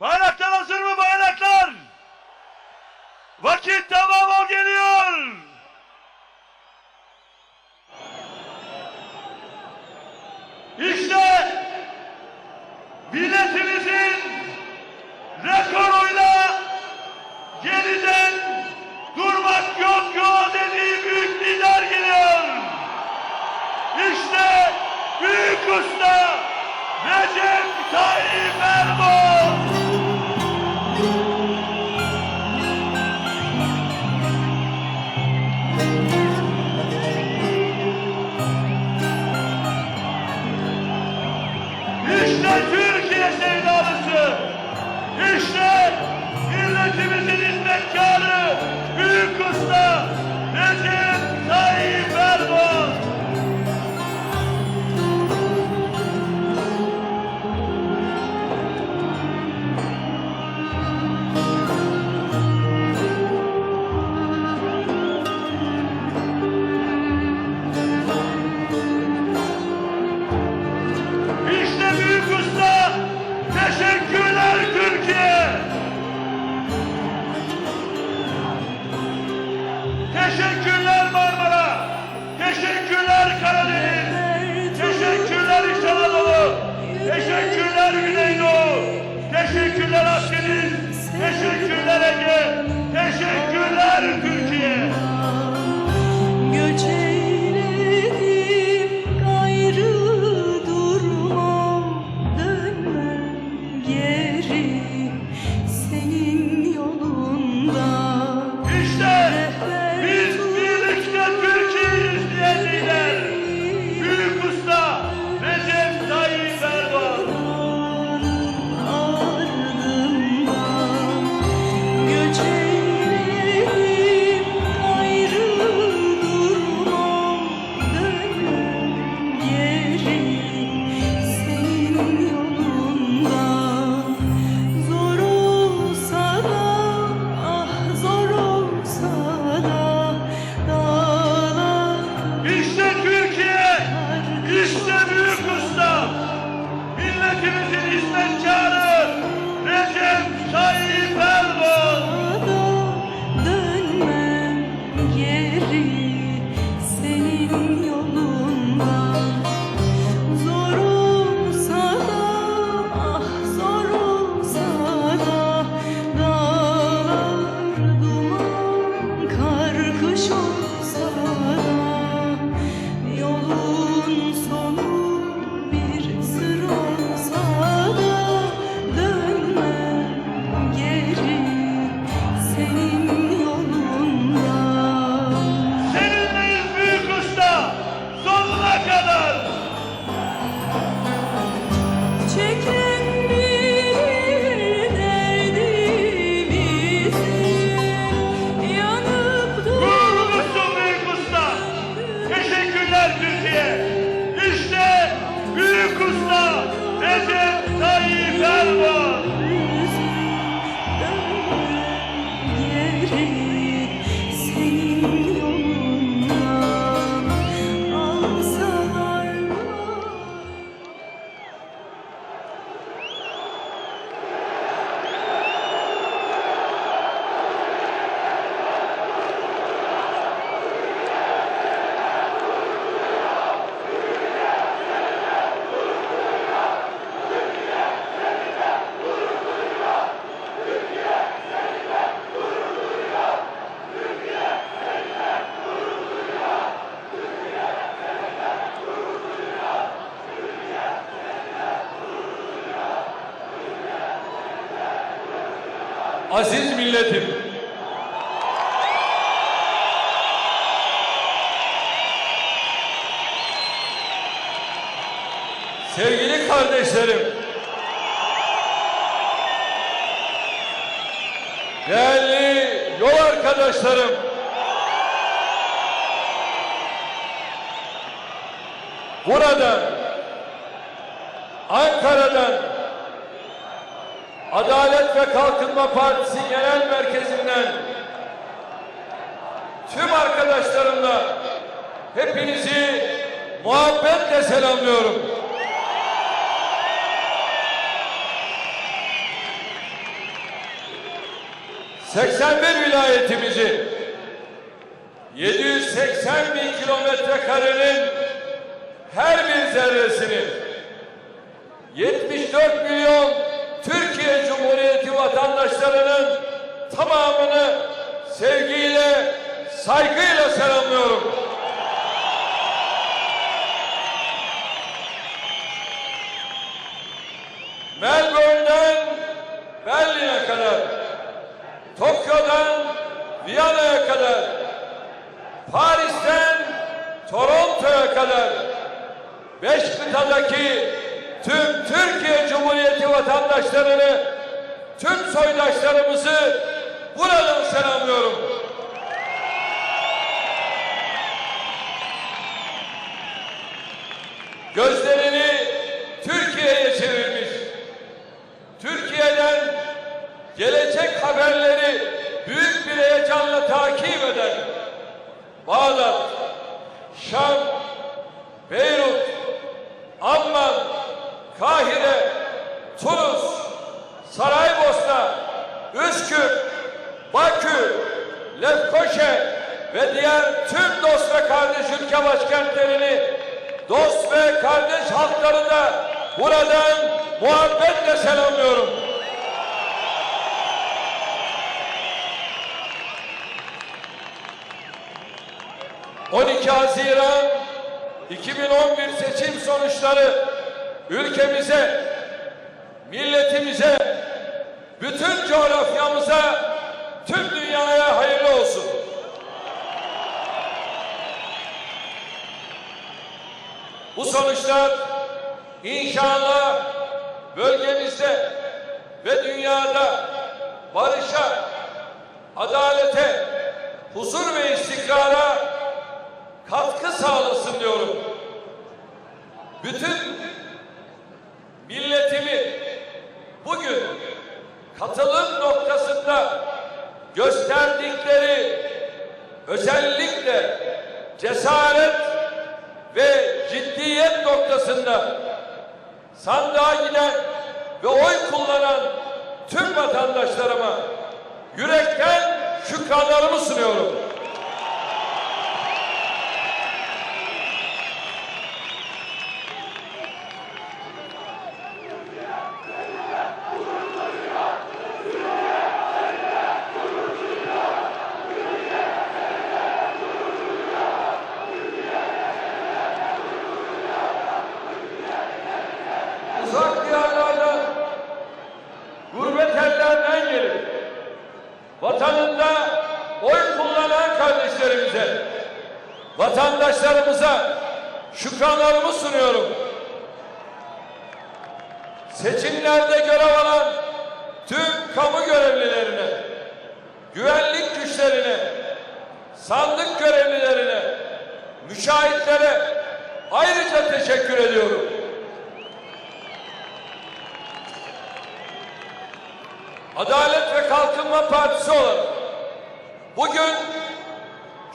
Bayraklar hazır mı? Vakit tamam geliyor. İşte milletimizin İşte Türkiye sevdalısı. İşte milletimizin hizmetkarı, büyük usta Recep Sevgili kardeşlerim, değerli yol arkadaşlarım, buradan, Ankara'dan, Adalet ve Kalkınma Partisi Genel Merkezi'nden tüm arkadaşlarımla hepinizi muhabbetle selamlıyorum. ...81 vilayetimizi... ...780 bin kilometre karenin... ...her bir zerresini... ...74 milyon... ...Türkiye Cumhuriyeti vatandaşlarının... ...tamamını... ...sevgiyle... ...saygıyla selamlıyorum. Melbourne'den Berlin'e Tokyo'dan Viyana'ya kadar, Paris'ten Toronto'ya kadar, beş kıtadaki tüm Türkiye Cumhuriyeti vatandaşlarını, tüm soydaşlarımızı buradan selamlıyorum. Gözlerini gelecek haberleri büyük bir heyecanla takip eden Bağdat, Şam, Beyrut, Amman, Kahire, Tunus, Saraybosna, Üsküp, Bakü, Lefkoşe ve diğer tüm dost ve kardeş ülke başkentlerini, dost ve kardeş halkları da buradan muhabbetle selamlıyorum. ...12 Haziran 2011 seçim sonuçları ülkemize, milletimize, bütün coğrafyamıza, tüm dünyaya hayırlı olsun. Bu sonuçlar inşallah bölgemizde ve dünyada barışa, adalete, huzur ve istikrara katkı sağlasın diyorum. Bütün milletimi bugün katılım noktasında gösterdikleri özellikle cesaret ve ciddiyet noktasında sandığa giden ve oy kullanan tüm vatandaşlarıma yürekten şükranlarımı sunuyorum. Kardeşlerimize, vatandaşlarımıza şükranlarımı sunuyorum. Seçimlerde görev alan tüm kamu görevlilerine, güvenlik güçlerine, sandık görevlilerine, müşahitlere ayrıca teşekkür ediyorum. Adalet ve Kalkınma Partisi olarak bugün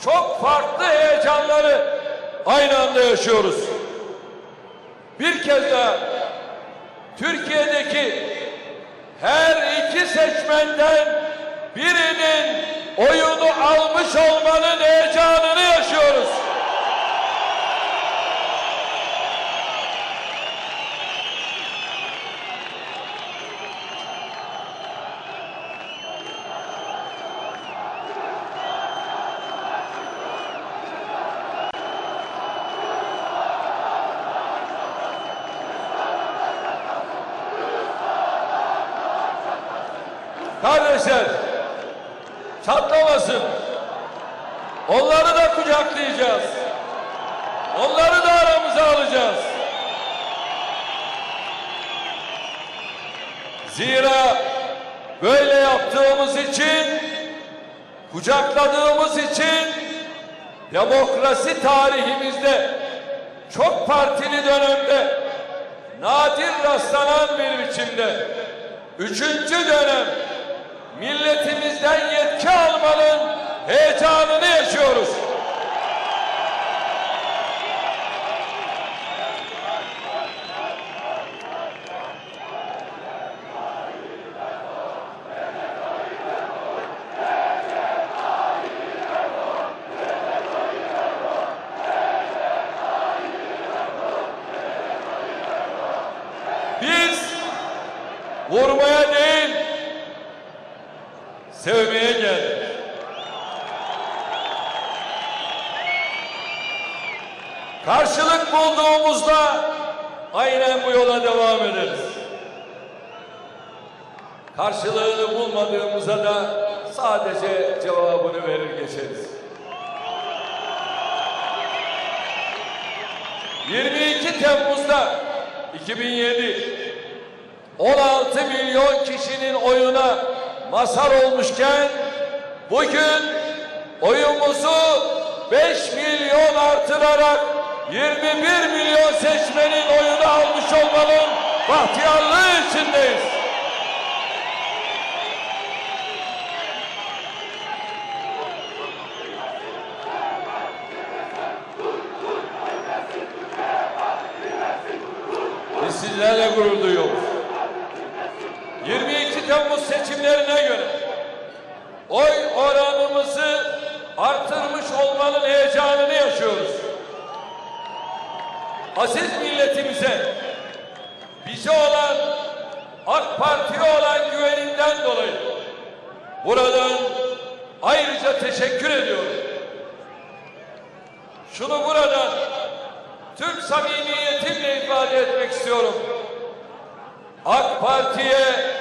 çok farklı heyecanları aynı anda yaşıyoruz. Bir kez daha Türkiye'deki her iki seçmenden birinin oyunu almış olmanın heyecanını yaşıyoruz. Onları da kucaklayacağız. Onları da aramıza alacağız. Zira böyle yaptığımız için, kucakladığımız için demokrasi tarihimizde çok partili dönemde nadir rastlanan bir biçimde üçüncü dönem milletimizden yetki almanın heyecanını yaşıyoruz. Biz vurmaya değil, sevmeye geldik. Karşılık bulduğumuzda aynen bu yola devam ederiz. Karşılığını bulmadığımızda da sadece cevabını verir geçeriz. 22 Temmuz'da 2007 16 milyon kişinin oyuna mazhar olmuşken bugün oyumuzu 5 milyon artırarak 21 milyon seçmenin oyunu almış olmanın bahtiyarlığı içindeyiz. Biz sizlerle gurur duyuyoruz. 22 Temmuz seçimlerine göre oy oranımızı artırmış olmanın heyecanını yaşıyoruz. Aziz milletimize bize olan AK Parti'ye olan güveninden dolayı buradan ayrıca teşekkür ediyorum. Şunu buradan tüm samimiyetimle ifade etmek istiyorum. AK Parti'ye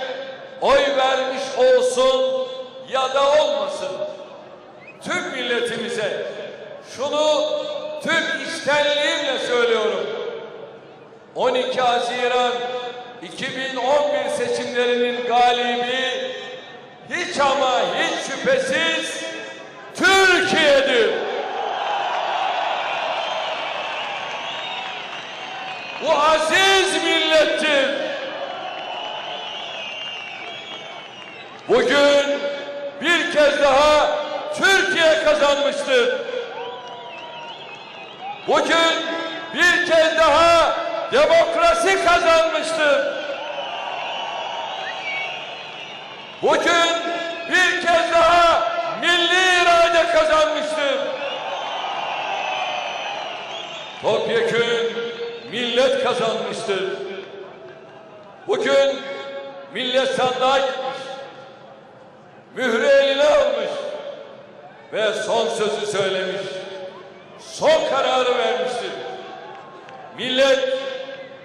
oy vermiş olsun ya da olmasın. Tüm milletimize şunu tüm içtenliğimle söylüyorum. 12 Haziran 2011 seçimlerinin galibi hiç ama hiç şüphesiz Türkiye'dir. Bu aziz millettir. Bugün bir kez daha Türkiye kazanmıştır. Bugün bir kez daha demokrasi kazanmıştır. Bugün bir kez daha milli irade kazanmıştır. Topyekün millet kazanmıştır. Bugün millet sandığa gitmiş. Mührü eline almış. Ve son sözü söylemiş. Son kararı vermiştir. Millet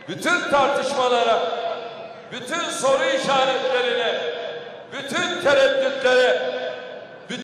bütün tartışmalara, bütün soru işaretlerine, bütün tereddütlere